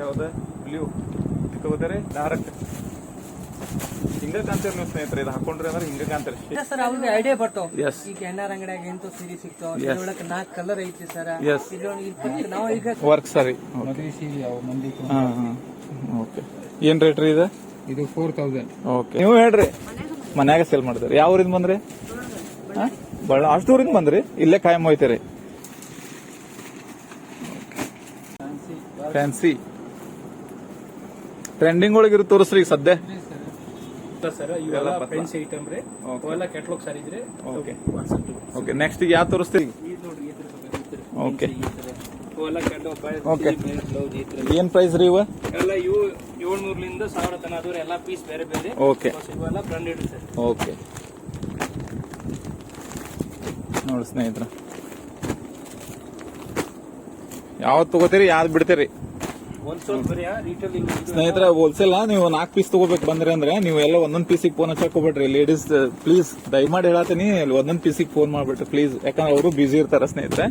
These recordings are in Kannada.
ಯಾವ್ದು? ಬ್ಲೂ ತಗೋತಾರೆ ಡಾರ್ಕ್ ಹಿಂಗ ಕಾಣ್ತೀರಿ ನೀವು ಸ್ನೇಹಿತರೆ ಇದು ಹಾಕೊಂಡ್ರಿ ಅಂದ್ರೆ ಹಿಂಗ ಕಾಣ್ತೀರಿ ಸರ್ ಅವ್ರಿಗೆ ಐಡಿಯಾ ಬರ್ತಾವ ಎಸ್ ಈಗ ಎಣ್ಣಾರ್ ಅಂಗಡಿಯಾಗ ಎಂತೂ ಸೀರೆ ಸಿಗ್ತಾವ. ಇದ್ರೊಳಗೆ ನಾಲ್ಕು ಕಲರ್ ಐತಿ ಸರ್. ಇದ್ರೊಳಗೆ ನಾವು ಈಗ ವರ್ಕ್ ಸರಿ. ಮದುವೆ ಸೀರೆ ಅವು ಮಂದಿ ಹಾ ಹಾ. ಓಕೆ ಏನ್ ರೇಟ್ ರೀ ಇದು? ಇದು ಫೋರ್ ತೌಸಂಡ್ ಓಕೆ ನೀವು ಹೇಳ್ರಿ. ಮನ್ಯಾಗ ಸೇಲ್ ಮಾಡಿದ್ರಿ. ಯಾವ ಊರಿಂದ ಬಂದ್ರಿ? ಬಳ್ಳ ಅಷ್ಟು ಊರಿಂದ ಬಂದ್ರಿ? ಇಲ್ಲೇ ಕಾಯಂ ಹೋಯ್ತೀರಿ. ಫ್ಯಾನ್ಸಿ ಟ್ರೆಂಡಿಂಗ್ ಒಳಗಿರು ತೋರಿಸ್ರಿ ಈಗ ಸದ್ಯ. ಸರ್. ಇವೆಲ್ಲ ಫ್ರೆಂಡ್ಸ್ ಐಟಮ್ ರೀ. ಅವೆಲ್ಲ ಕ್ಯಾಟ್ಲಾಗ್ ಸರ್ ಇದ್ರೆ ಓಕೆ ಓಕೆ ನೆಕ್ಸ್ಟ್ ಯಾವ ತೋರಿಸ್ತೀರಿ? ಇದು ಈ ತರ ಬೇಕಾದ್ರೆ ಓಕೆ ತರ. ಏನ್ ಪ್ರೈಸ್ ರೀ ಇವ? ಎಲ್ಲ ಇವು ಏಳ್ನೂರ್ಲಿಂದ ಸಾವಿರ ತನ ಅದು ಎಲ್ಲ ಪೀಸ್ ಬೇರೆ ಬೇರೆ. ಓಕೆ ಇವೆಲ್ಲ ಬ್ರಾಂಡೆಡ್ ಸರ್ ಓಕೆ ನೋಡಿ ಸ್ನೇಹಿತರ. ಯಾವತ್ತು ತಗೋತೀರಿ ಯಾವ್ದು ಬಿಡ್ತೀರಿ ಒಂದ್ ಸ್ವಲ್ಪ ಬರೀ ರಿಟೇಲ್ ಸ್ನೇಹಿತರ ಹೋಲ್ಸೇಲ್ ನೀವು ನಾಲ್ಕು ಪೀಸ್ ತಗೋಬೇಕು ಬಂದ್ರೆ ಅಂದ್ರೆ ನೀವು ಎಲ್ಲ ಒಂದೊಂದ್ ಪೀಸಿಗೆ ಫೋನ್ ಹಚ್ಚಕ್ ಹೋಗ್ಬೇಡ್ರಿ. ಲೇಡೀಸ್ ಪ್ಲೀಸ್ ದಯಮಾಡಿ ಹೇಳತ್ತೀನಿ ಒಂದೊಂದ್ ಪೀಸಿಗೆ ಫೋನ್ ಮಾಡ್ಬಿಟ್ರಿ ಪ್ಲೀಸ್ ಯಾಕಂದ್ರೆ ಅವರು ಬ್ಯುಸಿ ಇರ್ತಾರ ಸ್ನೇಹಿತರೆ.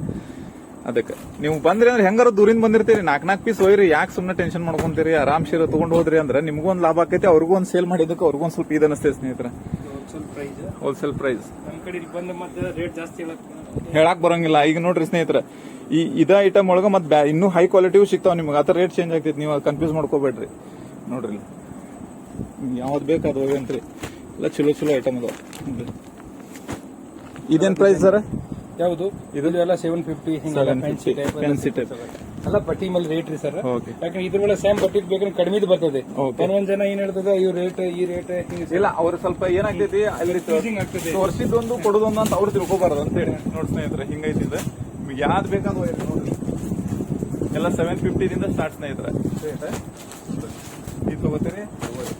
ಅದಕ್ಕೆ. ನೀವು ಬಂದ್ರಿ ಅಂದ್ರೆ ಹೆಂಗಾರು ದೂರಿಂದ ಬಂದಿರ್ತೀರಿ. ನಾಲ್ಕು ನಾಲ್ಕು ಪೀಸ್ ಹೋಯ್ರಿ ಯಾಕೆ ಸುಮ್ಮನೆ ಟೆನ್ಷನ್ ಮಾಡ್ಕೊಂತೀರಿ? ಆರಾಮ್ ಶೀರ ತಗೊಂಡ್ ಹೋದ್ರಿ ಅಂದ್ರೆ ನಿಮಗೂ ಒಂದು ಲಾಭ ಆಕೈತಿ ಅವ್ರಿಗೂ ಒಂದು ಸೇಲ್ ಮಾಡಿದಕ್ಕೆ ಅವ್ರಿಗೂ ಒಂದು ಸ್ವಲ್ಪ ಇದು ಅನಿಸ್ತೈತೆ ಸ್ನೇಹಿತರೆ. ಹೋಲ್ಸೇಲ್ ಪ್ರೈಸ್ ಹೋಲ್ಸೇಲ್ ಪ್ರೈಸ್ ನಮ್ಮ ಕಡೆ ಮತ್ತೆ ರೇಟ್ ಜಾಸ್ತಿ ಹೇಳಕ್ ಬರಂಗಿಲ್ಲ. ಈಗ ನೋಡ್ರಿ ಸ್ನೇಹಿತರೆ, ಈ ಇದ ಐಟಮ್ ಒಳಗ ಮತ್ ಬ್ಯಾ ಇನ್ನೂ ಹೈ ಕ್ವಾಲಿಟಿಯೂ ಸಿಗ್ತಾವ ನಿಮ್ಗೆ. ಆತರ ರೇಟ್ ಚೇಂಜ್ ಆಗ್ತೈತಿ. ನೀವು ಕನ್ಫ್ಯೂಸ್ ಮಾಡ್ಕೋಬೇಡ್ರಿ. ನೋಡ್ರಿ. ಯಾವ್ದು ಬೇಕು ಅದು ಹೋಗಂತ್ರಿ ಎಲ್ಲ ಚಲೋ ಚಲೋ ಐಟಮ್ ಅದಾವ. ಇದೇನ್ ಪ್ರೈಸ್ ಸರ್? ಯಾವುದು? ಇದು ಎಲ್ಲ ಸೆವೆನ್ ಫಿಫ್ಟಿ ಸೆವೆನ್ ಫಿಫ್ಟಿ ಪೆನ್ಸಿ ಟೈಪ್ ಎಲ್ಲ ಪಟ್ಟಿ ಮೇಲೆ ರೇಟ್ ರೀ ಸರ್. ಓಕೆ ಯಾಕಂದ್ರೆ ಮೇಲೆ ಸೇಮ್ ಪಟ್ಟಿ ಬೇಕಂದ್ರೆ ಕಡಿಮೆ ಬರ್ತದೆ. ಕೆಲವೊಂದ್ ಒಂದೊಂದ್ ಜನ ಏನ್ ಹೇಳ್ತದೆ ಇವ್ ರೇಟ್ ಈ ರೇಟ್ ಇಲ್ಲ ಅವ್ರ ಸ್ವಲ್ಪ ಏನಾಗ್ತೈತಿ ಅಲ್ಲಿ ತೋರಿಸಿದ್ದೊಂದು ಕೊಡೋದೊಂದು ಅಂತ ಅವ್ರು ತಿಳ್ಕೊಬಾರ್ದು ಅಂತ ಹೇಳಿ. ನೋಡಿ ಸ್ನೇಹಿತರೆ ಹಿಂಗೈತಿ ಇದು ನಿಮಗೆ ಯಾವ್ದು ಬೇಕಾದ್ರೂ ಎಲ್ಲ ಸೆವೆನ್ ಫಿಫ್ಟಿದಿಂದ ಸ್ಟಾರ್ಟ್ ಸ್ನೇಹಿತರೆ ಇದು ತಗೋತೀರಿ ತಗೋರಿ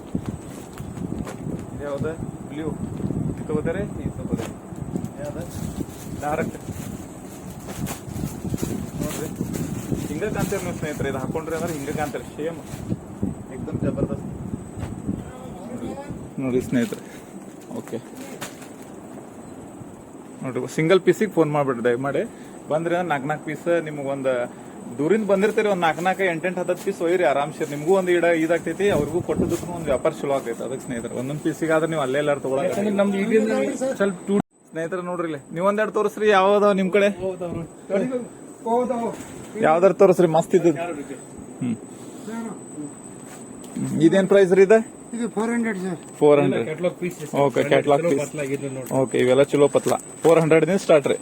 ಯಾವ್ದು ಬ್ಲೂ ಇದು ತಗೋತೀರಿ ಇದು ತಗೋರಿ ಯಾವ್ದು ಡಾರ್ಕ್ ನೋಡ್ರಿ. ಹಿಂಗ ಕಾಣ್ತೀರಿ ನೀವು ಸ್ನೇಹಿತರೆ ಇದು ಹಾಕೊಂಡ್ರಿ ಅಂದ್ರೆ ಹಿಂಗ ಕಾಣ್ತೀರಿ ಸೇಮ್ ಏಕ್ದಮ್ ಜಬರ್ದಸ್ತ್. ನೋಡಿ ಸ್ನೇಹಿತರೆ. ಓಕೆ. ನೋಡ್ರಿ ಸಿಂಗಲ್ ಪೀಸಿಗೆ ಫೋನ್ ಮಾಡ್ಬಿಡ್ರಿ ದಯಮಾಡಿ. ಬಂದ್ರಿ ಅಂದ್ರೆ ನಾಲ್ಕು ನಾಲ್ಕು ಪೀಸ್ ನಿಮ್ಗೆ ಒಂದು ದೂರಿಂದ ಬಂದಿರ್ತೀರಿ ಒಂದು ನಾಲ್ಕು ನಾಲ್ಕು ಎಂಟೆಂಟು ಹತ್ತತ್ತು ಪೀಸ್ ಒಯ್ಯಿರಿ ಆರಾಮ್ಸೆ ನಿಮ್ಗೂ ಒಂದು ಇಡ ಇದಾಗ್ತೈತಿ ಅವ್ರಿಗೂ ಕೊಟ್ಟದಕ್ಕೂ ಒಂದು ವ್ಯಾಪಾರ ಚಲೋ ಆಗ್ತೈತೆ. ಅದಕ್ಕೆ ಸ್ನೇಹಿತರೆ ಒಂದೊಂದು ಪೀಸಿಗೆ ಆದ್ರೆ ನೀವು ಅಲ್ಲೇ ಎಲ್ಲಾರು ತಗೊಳಕ ಯಾಕಂದ್ರೆ ನಮ್ದು ಈಗ ಸ್ವಲ್ಪ ಟೂ ಸ್ನೇಹಿತರೆ, ನೋಡ್ರಿ ಇಲ್ಲಿ. ನೀವು ಒಂದೆರಡು ತೋರಿಸ್ರಿ, ಯಾವ್ದಾವ ನಿಮ್ ಕಡೆ? ಯಾವ್ದಾರು ತೋರಿಸ್ರಿ, ಮಸ್ತ್ ಇದ್. ಹ್ಮ್. ಹ್ಮ್. ಇದೇನ್ ಪ್ರೈಸ್ ರೀ ಇದು? Four hundred okay catalogue piece okay ಇವೆಲ್ಲ ಚಲೋ ಪತ್ಲ. ಫೋರ್ ಹಂಡ್ರೆಡ್ ದಿಂದ ಸ್ಟಾರ್ಟ್ ರೀ.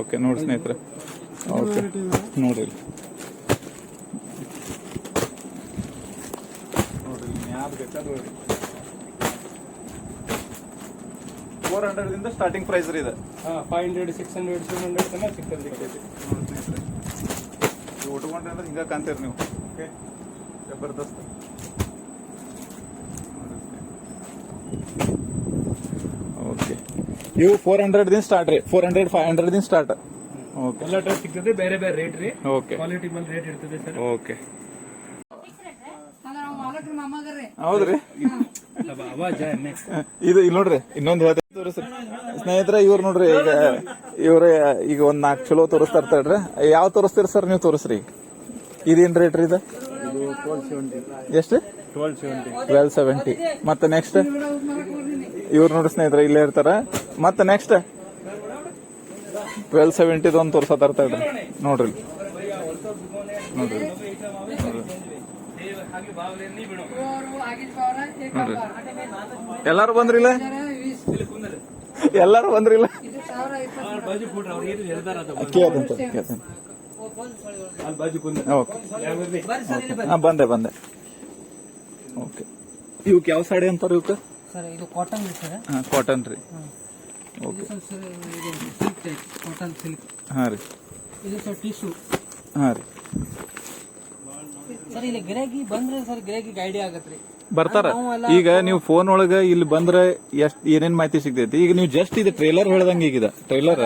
ಓಕೆ ನೋಡಿ ಸ್ನೇಹಿತರೆ. ಓಕೆ ನೋಡ್ರಿ. ನೋಡ್ರಿ ಇಲ್ಲಿ ಯಾವ್ದು ಬೇಕಾದ್ರೂ ಫೋರ್ ಹಂಡ್ರೆಡ್ ದಿಂದ ಸ್ಟಾರ್ಟಿಂಗ್ ಪ್ರೈಸ್ ರೀ ಇದು. Five hundred six hundred seven hundred ತನಕ ಸಿಗ್ತದೆ ನೋಡಿ ಸ್ನೇಹಿತರೆ ಇವು ಉಟ್ಕೊಂಡ್ರೆ ಅಂದ್ರೆ ಹಿಂಗ ಕಾಣ್ತೀರಿ ನೀವು. ಓಕೆ ಜಬರ್ದಸ್ತ್. ಓಕೆ ಇವು ಫೋರ್ ಹಂಡ್ರೆಡ್ ದಿನ ಸ್ಟಾರ್ಟ್ ರೀ. ಫೋರ್ ಹಂಡ್ರೆಡ್ ಫೈವ್ ಹಂಡ್ರೆಡ್ ದಿನ ಸ್ಟಾರ್ಟ್ ಓಕೆ ಎಲ್ಲ ಟೈಪ್ ಸಿಗ್ತದೆ ಬೇರೆ ಬೇರೆ ರೇಟ್ ರೀ. ಓಕೆ ಕ್ವಾಲಿಟಿ ಮೇಲೆ ರೇಟ್ ಇರ್ತದೆ ಸರ್. ಓಕೆ ಹೌದ್ರಿ? ಇದು ಇಲ್ಲಿ ನೋಡ್ರಿ ಇನ್ನೊಂದು ಹೇಳ್ತೀನಿ. ಸ್ನೇಹಿತರೆ, ಇವ್ರು ನೋಡ್ರಿ, ಈಗ ಇವ್ರ, ಈಗ ಒಂದ್ ನಾಲ್ಕು ಚಲೋ ತೋರಿಸ್ತಾ ಇರ್ತಾರ್ರಿ ಯಾವ ತೋರಿಸ್ತೀರಿ ಸರ್ ನೀವು ತೋರಿಸ್ರಿ? ಇದೇನ್ ರೇಟ್ ರೀ ಇದು? ಎಷ್ಟು ಟ್ವೆಲ್ ಸೆವೆಂಟಿ ಮತ್ತೆ ನೆಕ್ಸ್ಟ್ ಇವ್ರು ನೋಡಿ ಸ್ನೇಹಿತರೆ, ಇಲ್ಲೇ ಇರ್ತಾರ. ಮತ್ತೆ ನೆಕ್ಸ್ಟ್ ಟ್ವೆಲ್ ಸೆವೆಂಟಿದು ಒಂದು ತೋರ್ಸತ್ತ ಇರ್ತಾಳ್ರಿ ನೋಡ್ರಿ ನೋಡ್ರಿ ನೋಡ್ರಿ ಎಲ್ಲಾರು ಬಂದ್ರಿಲ್ಲ? ಎಲ್ಲಾರು ಬಂದ್ರಿಲ್ಲ? ಬಂದೆ. ಬಂದೆ ಓಕೆ. ಇವಕ್ಕೆ ಯಾವ ಸಾಡಿ ಅಂತಾರ ಇವಕ್ಕೆ ಸರ್ ಇದು ಕಾಟನ್ ಸರ್. ಹಾ ಕಾಟನ್ ರೀ. ಓಕೆ. ಕಾಟನ್ ಸಿಲ್ಕ್ ಹಾ ರೀ. ಇದು ಸರ್ ಟಿಶ್ಯೂ ಹಾ ರೀ. ಸರ್ ಇಲ್ಲಿ ಗಿರಾಕಿ ಬಂದ್ರೆ ಸರ್ ಗಿರಾಕಿಗೆ ಐಡಿಯಾ ಆಗತ್ರಿ. ಬರ್ತಾರ. ಈಗ ನೀವು ಫೋನ್ ಒಳಗ ಇಲ್ಲಿ ಬಂದ್ರೆ ಎಷ್ಟ್ ಏನೇನ್ ಮಾಹಿತಿ ಸಿಗ್ತೈತಿ? ಈಗ ನೀವು ಜಸ್ಟ್ ಇದು ಟ್ರೇಲರ್ ಹೇಳ್ದಂಗ ಈಗ ಟ್ರೇಲರ್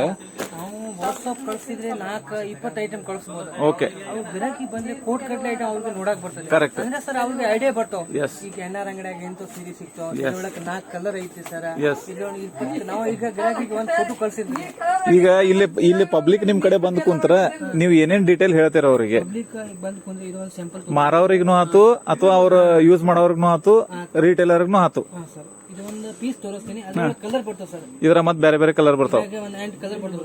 ನಾವು ಕಳಿಸಿದ್ರೆ ನಾಲ್ಕು ಇಪ್ಪತ್ತು ಐಟಮ್ ಕಳ್ಸ್ಬೋದು. ಓಕೆ ಅವ್ರು ಗಿರಾಕಿ ಬಂದ್ರೆ ಕೋಟ್ ಕಟ್ಲೆ ಐಟಮ್ ಅವ್ರಿಗೆ ನೋಡಕ್ ಬರ್ತದೆ. ಕರೆಕ್ಟ್ ಅಂದ್ರೆ ಸರ್ ಅವ್ರಿಗೆ ಐಡಿಯಾ ಬರ್ತಾವ Yes. ಈಗ ಆರ್ ಅಂಗಡಿಯಾಗ ಎಂತ ಸೀರೆ ಸಿಗ್ತಾವ ಇದ್ರೊಳಗೆ ನಾಲ್ಕು ಕಲರ್ ಐತಿ ಸರ್. Yes. ಇದ್ರೊಳಗೆ ನಾವು ಈಗ ಗಿರಾಕಿಗೆ ಒಂದ್ ಫೋಟೋ ಕಳ್ಸಿದ್ವಿ. ಈಗ ಇಲ್ಲಿ ಇಲ್ಲಿ ಪಬ್ಲಿಕ್ ನಿಮ್ ಕಡೆ ಬಂದ್ ಕುಂತ್ರ ನೀವು ಏನೇನ್ ಡೀಟೇಲ್ ಹೇಳ್ತೀರ ಅವರಿಗೆ? ಪಬ್ಲಿಕ್ ಬಂದ್ ಕುಂದ್ರೆ ಇದೊಂದು ಸ್ಯಾಂಪಲ್ ಮಾರೋರಿಗ್ನು ಆತು ಅಥವಾ ಅವ್ರ ಯೂಸ್ ಮಾಡೋರ್ಗ್ನು ಆತು ರಿಟೇಲರ್ಗು ಆತು. ಹಾ ಸರ್. ಇದೊಂದು ಪೀಸ್ ತೋರಿಸ್ತೀನಿ. ಅದ್ರೊಳಗೆ ಕಲರ್ ಬರ್ತದೆ ಸರ್. ಇದ್ರ ಮತ್ ಬೇರೆ ಬೇರೆ ಕಲರ್ ಬರ್ತಾವ. ಹಾಗೆ ಒಂದು ಎಂಟು ಕಲರ್ ಬರ್ತದೆ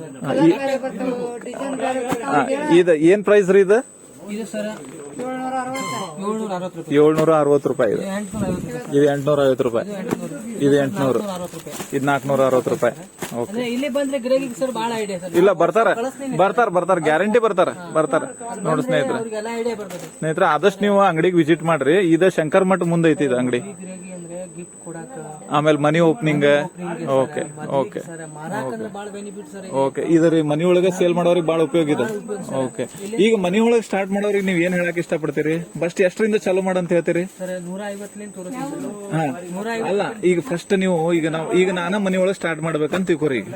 ಇದ ಏನ್ ಪ್ರೈಸ್ ರೀ ಇದು? ಇದು ಸರ್ ಏಳ್ನೂರ ಅರವತ್ತು ರೂಪಾಯಿ ಏಳ್ನೂರ ಅರವತ್ತು ರೂಪಾಯಿ ಇದು ಎಂಟ್ನೂರ ಐವತ್ತು ರೂಪಾಯಿ. ಇದು ಎಂಟ್ನೂರ ಐವತ್ತು ರೂಪಾಯಿ. ಇದು ಎಂಟ್ನೂರು. ಎಂಟ್ನೂರ ಅರವತ್ತು ರೂಪಾಯಿ ಇದು ನಾಲ್ಕನೂರ ಅರವತ್ತು ರೂಪಾಯಿ. ಓಕೆ ಅಂದ್ರೆ ಇಲ್ಲಿ ಬಂದ್ರೆ ಗಿರಾಕಿಗೆ ಸರ್ ಬಹಳ ಐಡಿಯಾ ಸರ್. ಇಲ್ಲ ಬರ್ತಾರ. ಬರ್ತಾರ ಬರ್ತಾರ. ಗ್ಯಾರಂಟಿ ಬರ್ತಾರ. ಬರ್ತಾರ. ನೋಡಿ ಸ್ನೇಹಿತರೆ. ಸ್ನೇಹಿತರ ಐಡಿಯಾ ಬರ್ತದೆ. ಸ್ನೇಹಿತರೆ ಆದಷ್ಟು ನೀವು ಅಂಗಡಿಗೆ ವಿಸಿಟ್ ಮಾಡ್ರಿ. ಇದು ಶಂಕರ್ ಮಠ ಮುಂದೆ ಐತಿ ಇದು ಅಂಗಡಿ. ಈ ಗಿರಾಕಿ ಅಂದ್ರೆ ಗಿಫ್ಟ್ ಕೊಡಾಕ ಆಮೇಲೆ ಮನಿ ಓಪನಿಂಗ್ ಓಕೆ ಓಕೆ ಓಕೆ ಇದ್ರಿ ಮನಿ ಒಳಗೆ ಸೇಲ್ ಮಾಡೋರಿಗೆ ಬಹಳ ಉಪಯೋಗ ಇದೆ. ಓಕೆ ಈಗ ಮನಿ ಒಳಗೆ ಸ್ಟಾರ್ಟ್ ಮಾಡೋರಿಗೆ ನೀವ್ ಏನ್ ಹೇಳಕ್ ಇಷ್ಟಪಡ್ತೀರಿ? ಫಸ್ಟ್ ಎಷ್ಟರಿಂದ ಚಾಲೂ ಮಾಡಂತ ಹೇಳ್ತೀರಿ. ಅಲ್ಲ ಈಗ ಫಸ್ಟ್ ನೀವು ಈಗ ನಾವು ಈಗ ನಾನು ಮನಿ ಒಳಗೆ ಸ್ಟಾರ್ಟ್ ಮಾಡ್ಬೇಕಂತ ತಿಳ್ಕೊರಿ ಈಗ.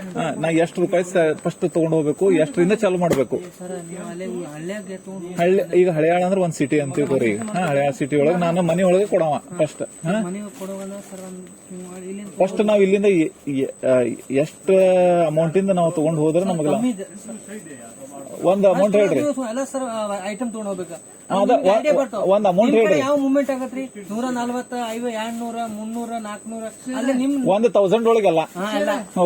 ನಾ ಎಷ್ಟು ರೂಪಾಯಿ ಫಸ್ಟ್ ತಗೊಂಡ್ ಹೋಗ್ಬೇಕು ಎಷ್ಟರಿಂದ ಚಾಲೂ ಮಾಡ್ಬೇಕು? ಹಳ್ಳಿ ಈಗ ಹಳೆಯಾಳ ಅಂದ್ರೆ ಒಂದ್ ಸಿಟಿ ಅಂತ ತಿಳ್ಕೊರಿ ಈಗ. ಹಳೆಯಾಳ ಸಿಟಿ ಒಳಗೆ ನಾನು ಮನಿ ಒಳಗೆ ಕೊಡವ ಫಸ್ಟ್ ಹಾ. ಫಸ್ಟ್ ನಾವ್ ಇಲ್ಲಿಂದ ಎಷ್ಟು ಅಮೌಂಟ್ ಇಂದ ನಾವು ತಗೊಂಡ್ ಹೋದ್ರೆ ನಮಗೆ ಒಂದ್ ಅಮೌಂಟ್ ಹೇಳ್ರಿ. ಎಲ್ಲ ಸರ್ ಐಟಮ್ ತಗೊಂಡ್ ಹೋಗ್ಬೇಕು. ಒಂದ್ ಅಮೌಂಟ್ ಹೇಳ್ರಿ. ಯಾವ ಮೂವ್ಮೆಂಟ್ ಆಗತ್ರಿ? ನೂರ ನಲ್ವತ್ತ ಐವ ಎರಡ್ ನೂರ ಮುನ್ನೂರ ನಾಲ್ಕನೂರ. ಅಲ್ಲಿ ನಿಮ್ ಒಂದ್ ತೌಸಂಡ್ ಒಳಗೆಲ್ಲ.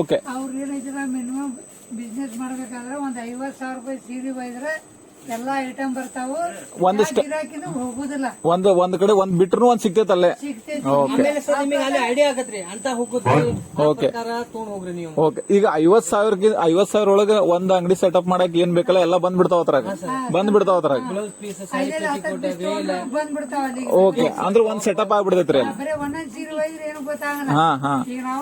ಓಕೆ ಅವ್ರ ಏನೈತಿಲ್ಲ ಮಿನಿಮಮ್ ಬಿಸ್ನೆಸ್ ಮಾಡ್ಬೇಕಾದ್ರೆ ಒಂದ್ ಐವತ್ ಸಾವಿರ ರೂಪಾಯಿ ಸೀರೆ ಒಯ್ದ್ರೆ ಎಲ್ಲಾ ಐಟಮ್ ಬರ್ತಾವು. ಒಂದು ಹೋಗುದಿಲ್ಲ. ಒಂದ್ ಒಂದ್ ಕಡೆ ಒಂದ್ ಬಿಟ್ರು ಒಂದ್ ಸಿಗ್ತೈತೆ ಅಲ್ಲೇ. ಓಕೆ ಆಮೇಲೆ ಸರ್ ನಿಮಗೆ ಅಲ್ಲಿ ಐಡಿಯಾ ಆಗತ್ರಿ. ಅಂತ ಹೋಗುತ್ತೆ ಪ್ರಕಾರ ತಗೊಂಡ್ ಹೋಗ್ರಿ ನೀವು. ಓಕೆ ಈಗ ಐವತ್ ಸಾವಿರಕ್ಕೆ ಐವತ್ ಸಾವಿರ ಒಳಗ ಒಂದ್ ಅಂಗಡಿ ಸೆಟಪ್ ಮಾಡಕ್ ಏನ್ ಬೇಕಲ್ಲ ಎಲ್ಲ ಬಂದ್ ಬಿಡ್ತಾವ ಅದ್ರಾಗ. ಬಂದ್ ಬಿಡ್ತಾವ ಅದ್ರಾಗ ಬ್ಲೌಸ್ ಪೀಸ್ ಸೈಡ್ ಪೆಟ್ಟಿಕೋಟ್ ವೇಲ್ ಬಂದ್ಬಿಡ್ತಾವ ಅಲ್ಲಿ. ಓಕೆ ಅಂದ್ರೆ ಒಂದ್ ಸೆಟಪ್ ಆಗ್ಬಿಡ್ತೈತ್ರಿ ಅಲ್ಲಿ. ಬರೀ ಒಂದೊಂದ್ ಸೀರೆ ಒಯ್ದ್ರೆ ಏನು ಗೊತ್ತಾಗಲ್ಲ. ಹಾ ಹಾ. ಈಗ ನಾವ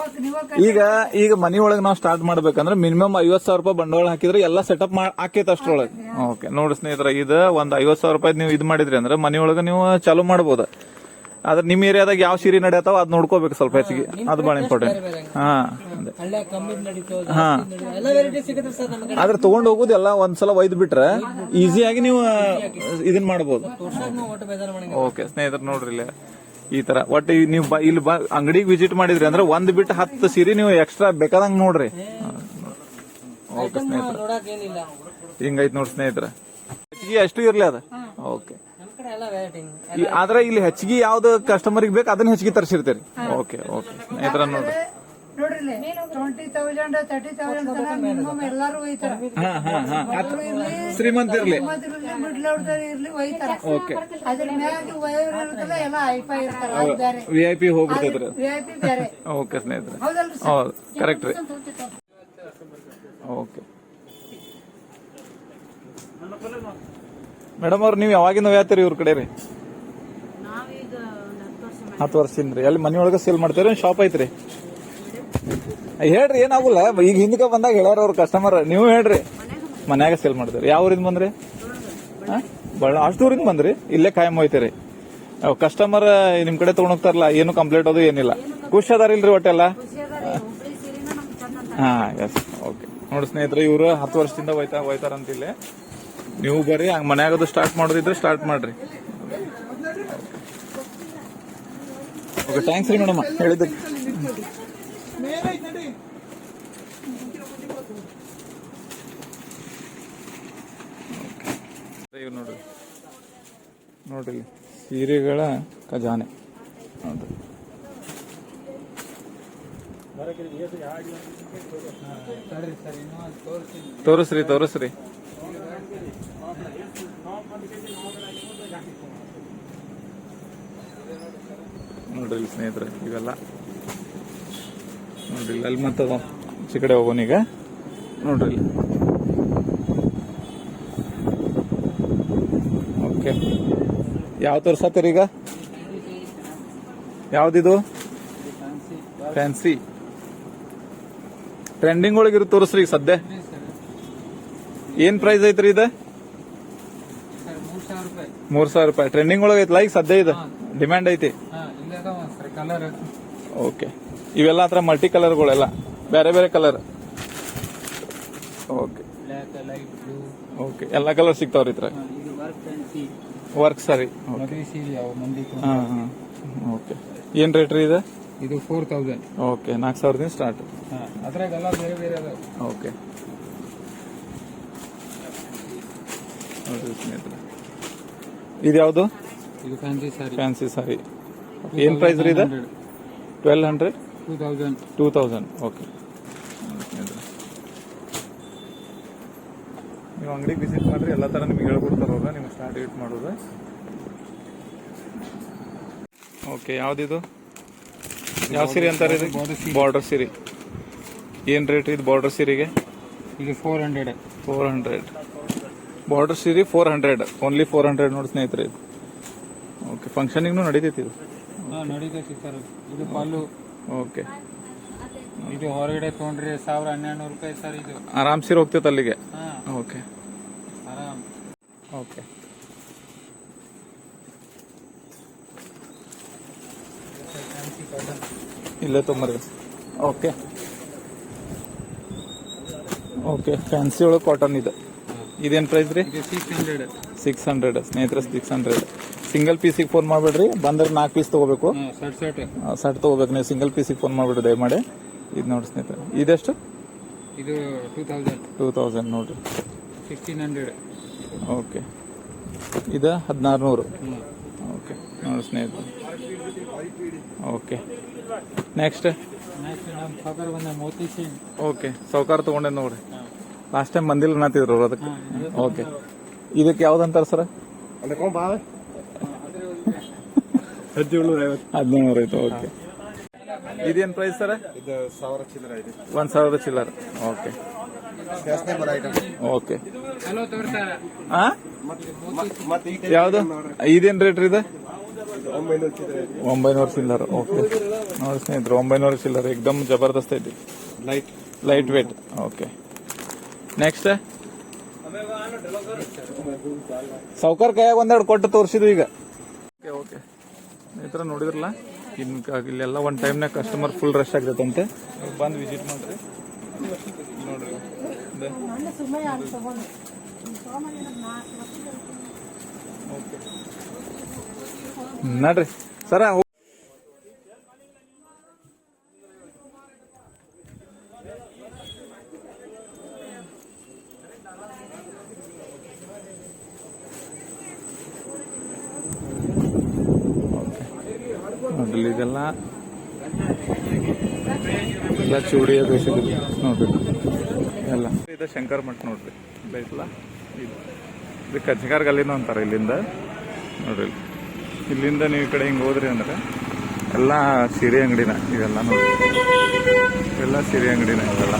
ಈಗ ಈಗ ಮನಿ ಒಳಗ ನಾವು ಸ್ಟಾರ್ಟ್ ಮಾಡ್ಬೇಕಂದ್ರೆ ಮಿನಿಮಮ್ ಐವತ್ ಸಾವಿರ ರೂಪಾಯಿ ಬಂಡವಾಳ ಹಾಕಿದ್ರೆ ಎಲ್ಲ ಸೆಟಪ್ ಆಕೇತ ಅಷ್ಟ್ರೊಳಗೆ. ಓಕೆ ನೋಡಿ. ಸ್ನೇಹಿತರೆ ಇದು ಒಂದ್ ಐವತ್ ಸಾವಿರ ರೂಪಾಯಿ ನೀವು ಇದು ಮಾಡಿದ್ರಿ ಅಂದ್ರೆ ಮನೆಯೊಳಗೆ ನೀವು ಚಾಲೂ ಮಾಡಬಹುದು ಆದ್ರೆ ನಿಮ್ ಏರಿಯಾದಾಗ ಯಾವ ಸೀರೆ ನಡೆಯತಾವ ಅದ್ ನೋಡ್ಕೋಬೇಕು ಸ್ವಲ್ಪ ಹೆಚ್ಚಿಗೆ. ಅದು ಬಹಳ ಇಂಪಾರ್ಟೆಂಟ್ ಹಾ ಹಾ. ನಮ್ಮ ಆದ್ರೆ ತಗೊಂಡ್ ಹೋಗುದು ಎಲ್ಲ ಒಂದ್ಸಲ ಒಯ್ದು ಬಿಟ್ರೆ ಈಸಿಯಾಗಿ ನೀವು ಇದನ್ ಮಾಡ್ಬೋದು. ಮಾಡಂಗ ಓಕೆ ಸ್ನೇಹಿತರ ನೋಡ್ರಿ ಇಲ್ಲಿ. ಈ ತರ. ಒಟ್ಟು ನೀವು ಇಲ್ಲಿ ಅಂಗಡಿಗೆ ವಿಸಿಟ್ ಮಾಡಿದ್ರಿ ಅಂದ್ರೆ ಒಂದ್ ಬಿಟ್ಟು ಹತ್ತು ಸೀರೆ ನೀವು ಎಕ್ಸ್ಟ್ರಾ ಬೇಕಾದಂಗ್ ನೋಡ್ರಿ. ಓಕೆ ಸ್ನೇಹಿತರೆ. ಹಿಂಗೈತ್ ನೋಡ್ರಿ ಸ್ನೇಹಿತರೆ. ಹೆಚ್ಚಿಗೆ ಅಷ್ಟು ಇರ್ಲಿ ಅದ. ಓಕೆ ಆದ್ರೆ ಇಲ್ಲಿ ಹೆಚ್ಚಿಗೆ ಯಾವ್ದು ಕಸ್ಟಮರ್ ಬೇಕು ಅದನ್ನ ಹೆಚ್ಚಿಗೆ ತರಿಸಿರ್ತೀರಿ. ಓಕೆ ಓಕೆ ಸ್ನೇಹಿತರ ನೋಡ್ರಿ. ನೋಡ್ರಿ ಟ್ವೆಂಟಿ ತೌಸಂಡ್ ತರ್ಟಿ ತೌಸಂಡ್ ತನ ಮಿನಿಮಮ್ ಎಲ್ಲಾರು ಒಯ್ತಾರ. ಹಾ ಹಾ ಹಾ. ಶ್ರೀಮಂತ ಇರ್ಲಿ. ಮಿಡ್ಲ್ ಇರ್ಲಿ ಒಯ್ತಾರ. ಓಕೆ ಅದ್ರ ಮ್ಯಾಗ ವಯೋರ್ ಇರ್ತಲ್ಲ ಎಲ್ಲ ಐಫೈ ಇರ್ತಾರ ಅದು ಬೇರೆ. ವಿ ಐ ಪಿ ಹೋಗ್ಬಿಡ್ತೈತ್ರಿ ವಿ ಐ ಪಿ ಬೇರೆ. ಓಕೆ ಸ್ನೇಹಿತರೆ. ಹೌದು. ಕರೆಕ್ಟ್ ರೀ. ಓಕೆ ಮೇಡಮ್ ಅವ್ರು ನೀವು ಯಾವಾಗಿಂದ ಹೋಗ್ತೀರಿ ಇವ್ರ ಕಡೆ ರೀ? ಹತ್ತು ವರ್ಷದಿಂದ ರೀ ಅಲ್ಲಿ ಮನೆಯೊಳಗೆ ಸೇಲ್ ಮಾಡ್ತೀರಿ ಶಾಪ್ ಐತ್ರಿ? ಹೇಳ್ರಿ ಏನಾಗುಲ್ಲ. ಈಗ ಹಿಂದಕ್ಕೆ ಬಂದಾಗ ಹೇಳ್ಯಾರ ಅವ್ರ ಕಸ್ಟಮರ್ ನೀವು ಹೇಳ್ರಿ. ಮನ್ಯಾಗ ಸೇಲ್ ಮಾಡ್ತೀರಿ. ಯಾವ ಊರಿಂದ ಬಂದ್ರಿ? ಹಾ? ಬಳ್ಳ ಅಷ್ಟು ಊರಿಂದ ಬಂದ್ರಿ. ಇಲ್ಲೇ ಕಾಯಂ ಹೋಯ್ತೀರಿ. ಕಸ್ಟಮರ್ ನಿಮ್ ಕಡೆ ತಗೊಂಡ್ ಹೋಗ್ತಾರಲ್ಲ ಏನು ಕಂಪ್ಲೇಂಟ್ ಅದು ಏನಿಲ್ಲ. ಖುಷಿ ಅದಾರಿಲ್ರಿ ಒಟ್ಟೆಲ್ಲ ಹಾ ಎಸ್ ಓಕೆ ನೋಡಿ ಸ್ನೇಹಿತರೆ ಇವರು ಹತ್ತು ವರ್ಷದಿಂದ ಹೋಯ್ತಾ ಹೋಯ್ತಾರಂತ ಇಲ್ಲಿ. ನೀವು ಬರ್ರಿ, ಹಂಗ ಮನ್ಯಾಗದು ಸ್ಟಾರ್ಟ್ ಮಾಡೋದಿದ್ರೆ ಸ್ಟಾರ್ಟ್ ಮಾಡ್ರಿ. ಓಕೆ ಥ್ಯಾಂಕ್ಸ್ ರೀ ಮೇಡಮ್ ಹೇಳಿದ್ದಕ್ಕೆ. ನೋಡ್ರಿ. ನೋಡ್ರಿ. ಸೀರೆಗಳ ಖಜಾನೆ. ತೋರಿಸ್ರಿ ತೋರಿಸ್ರಿ. ನೋಡ್ರಿ ಸ್ನೇಹಿತರೆ, ಇವೆಲ್ಲ. ನೋಡ್ರಿ, ಅಲ್ಲಿ ಮತ್ತದ ಈಚೆ ಕಡೆ ಹೋಗೋಣ ಈಗ. ನೋಡ್ರಿ ಓಕೆ ಯಾವ ತೋರ್ಸತ್ತೀರಿ ಈಗ? ಯಾವ್ದಿದು? ಫ್ಯಾನ್ಸಿ ಟ್ರೆಂಡಿಂಗ್ ಒಳಗಿರು ತೋರಿಸ್ರಿ ಈಗ ಸದ್ಯ. ಏನ್ ಪ್ರೈಸ್ ಐತ್ರಿ ಇದು? ಮೂರ್ ಸಾವಿರ ರೂಪಾಯಿ. ಟ್ರೆಂಡಿಂಗ್ ಒಳಗೆ ಐತಲ್ಲ ಈಗ ಸದ್ಯ ಇದೆ. ಡಿಮ್ಯಾಂಡ್ ಐತಿ. ಕಲರ್ ಓಕೆ ಇವೆಲ್ಲ ಹತ್ರ ಮಲ್ಟಿ ಕಲರ್ಗಳೆಲ್ಲ ಬೇರೆ ಬೇರೆ ಕಲರ್ ಓಕೆ ಓಕೆ ಎಲ್ಲ ಕಲರ್ ಸಿಗ್ತಾವ್ರಿ ಇದ್ರ ಇದು ವರ್ಕ್ ಸರಿ. ಓಕೆ ಏನ್ ರೇಟ್ ರೀ ಇದು? ಇದು ಫೋರ್ ತೌಸಂಡ್ ಓಕೆ ನಾಲ್ಕು ಸಾವಿರದಿಂದ ಸ್ಟಾರ್ಟ್ ಅದ್ರಾಗೆಲ್ಲ ಬೇರೆ ಬೇರೆ ಓಕೆ ನೋಡ್ರಿ ಸ್ನೇಹಿತರೆ. ಇದು ಯಾವುದು? ಇದು ಫ್ಯಾನ್ಸಿ ಸಾರಿ ಫ್ಯಾನ್ಸಿ ಸಾರಿ ಏನ್ ಪ್ರೈಸ್ ರೀ ಇದು? Twelve hundred two thousand two thousand okay ನೀವು ಅಂಗಡಿಗೆ ವಿಸಿಟ್ ಮಾಡ್ರಿ ಎಲ್ಲ ಥರ ನಿಮ್ಗೆ ಹೇಳ್ಕೊಡ್ತಾರೆ ಅವ್ರ ನಿಮ್ಗೆ ಸ್ಟಾರ್ಟ್ ಏಟ್ ಮಾಡೋದು. ಓಕೆ ಯಾವ್ದಿದು? ಯಾವ ಸೀರೆ ಅಂತಾರೆ ಇದು? ಬಾರ್ಡರ್ ಸೀರೆ. ಏನು ರೇಟ್ ಇದು ಬಾರ್ಡರ್ ಸೀರೆಗೆ? ಇದು four hundred four hundred border ಸೀರೆ four hundred only four hundred ನೋಡಿ ಸ್ನೇಹಿತರೆ. ಓಕೆ ಫಂಕ್ಷನಿಗೂ ನಡೀತೈತಿ ಇದು. ನಡೀತೈತಿ ಸರ್. ಇದು ಪಲ್ಲು. ಓಕೆ ಇದು ಹೊರಗಡೆ ತೊಗೊಂಡ್ರಿ ಸಾವಿರ ಹನ್ನೆರಡು ನೂರು ರೂಪಾಯಿ ಸರ್ ಇದು. ಆರಾಮ್ ಸೀರೆ ಹೋಗ್ತೈತೆ ಅಲ್ಲಿಗೆ ಹಾ. ಓಕೆ ಆರಾಮ್. ಓಕೆ ಇಲ್ಲೇ ತೊಂಬರ್ರಿ ಓಕೆ ಓಕೆ ಫ್ಯಾನ್ಸಿ ಒಳಗೆ ಕಾಟನ್ ಇದೆ. ಇದೇನು ಪ್ರೈಸ್ ರೀ? ಸಿಕ್ಸ್ ಹಂಡ್ರೆಡ್ ಸಿಕ್ಸ್ ಹಂಡ್ರೆಡ್ ಸ್ನೇಹಿತರೆ ಸಿಕ್ಸ್ ಹಂಡ್ರೆಡ್ ಸಿಂಗಲ್ ಪೀಸಿಗೆ ಫೋನ್ ಮಾಡಬೇಡ್ರಿ. ಬಂದ್ರೆ ನಾಲ್ಕು ಪೀಸ್ ತೊಗೋಬೇಕು. ಸೆಟ್ ಸಟ್. ತೊಗೋಬೇಕು. ನೀವು ಸಿಂಗಲ್ ಪೀಸಿಗೆ ಫೋನ್ ಮಾಡಿಬಿಡ್ರಿ ದಯಮಾಡಿ. ಇದು ನೋಡಿ ಸ್ನೇಹಿತರೆ. ಇದೆಷ್ಟು? ಇದು ಟೂ ತೌಸಂಡ್ ಟೂ ತೌಸಂಡ್ ನೋಡಿರಿ. ಸಿಕ್ಸ್ಟೀನ್ ಹಂಡ್ರೆಡ್ ಓಕೆ ಇದು ಹದಿನಾರು ನೂರು ಓಕೆ ನೋಡಿ ಸ್ನೇಹಿತರೆ. ಓಕೆ ನೆಕ್ಸ್ಟ್ ಓಕೆ ಸೌಕಾರ ತಗೊಂಡೆ ನೋಡ್ರಿ. ಲಾಸ್ಟ್ ಟೈಮ್ ಬಂದಿಲ್ಲ ಅನ್ನತ್ತಿದ್ರು ಅವ್ರು ಅದಕ್ಕೆ. ಓಕೆ ಇದಕ್ಕೆ ಯಾವ್ದಂತಾರ ಸರ್ ಹದಿನೇಳು ಐತೆ ಓಕೆ ಇದೇನ್ ಪ್ರೈಸ್ ಸರ್ ಇದು ಸಾವಿರ ಚಿಲ್ಲರ್ ಇದೆ ಒಂದ್ ಸಾವಿರದ ಚಿಲ್ಲರ್. ಓಕೆ ಓಕೆ ಯಾವ್ದು? ಇದೇನ್ ರೇಟ್ ರೀ ಇದು? ಒಂಬೈನೂರು ಚಿಲ್ಲರೆ ಓಕೆ ನೋಡಿ ಸ್ನೇಹಿತರು ಒಂಬೈನೂರು ಚಿಲ್ಲರ್. ಏಕ್ದಮ್ ಜಬರ್ದಸ್ತ್ ಐತಿ. Light light weight okay next ಸೌಕರ್ ಕೈಯಾಗ ಒಂದೆರಡು ಕೊಟ್ಟು ತೋರಿಸಿದ್ವಿ ಈಗ. ಓಕೆ ಓಕೆ ಈ ಥರ ನೋಡಿದ್ರಲ್ಲ ಇನ್ನು ಇಲ್ಲೆಲ್ಲ ಒಂದು ಟೈಮ್ನಾಗ ಕಸ್ಟಮರ್ ಫುಲ್ ರಶ್ ಆಗ್ತೈತಂತೆ. ಬಂದು ವಿಸಿಟ್ ಮಾಡ್ರಿ. ನೋಡ್ರಿ. ಓಕೆ ನಡ್ರಿ. ಸರ ನೋಡ್ರಿ, ಇದೆಲ್ಲ ಎಲ್ಲ ಚೂಡಿ ಬೇಸಿಗೆ ನೋಡ್ರಿ, ಎಲ್ಲ. ಇದು ಶಂಕರ್ ಮಠ ನೋಡ್ರಿ ಇದೈತಲ್ಲ ಇದು. ಕಜ್ಜಿಗಾರ್ ಗಲ್ಲಿನೂ ಅಂತಾರೆ ಇಲ್ಲಿಂದ. ನೋಡ್ರಿ ಇಲ್ಲಿ. ಇಲ್ಲಿಂದ ನೀವು ಈ ಕಡೆ ಹಿಂಗೆ ಹೋದ್ರಿ ಅಂದ್ರೆ ಎಲ್ಲ ಸೀರೆ ಅಂಗಡಿನ, ಇವೆಲ್ಲ ನೋಡ್ರಿ. ಎಲ್ಲ ಸೀರೆ ಅಂಗಡಿನ ಇವೆಲ್ಲ.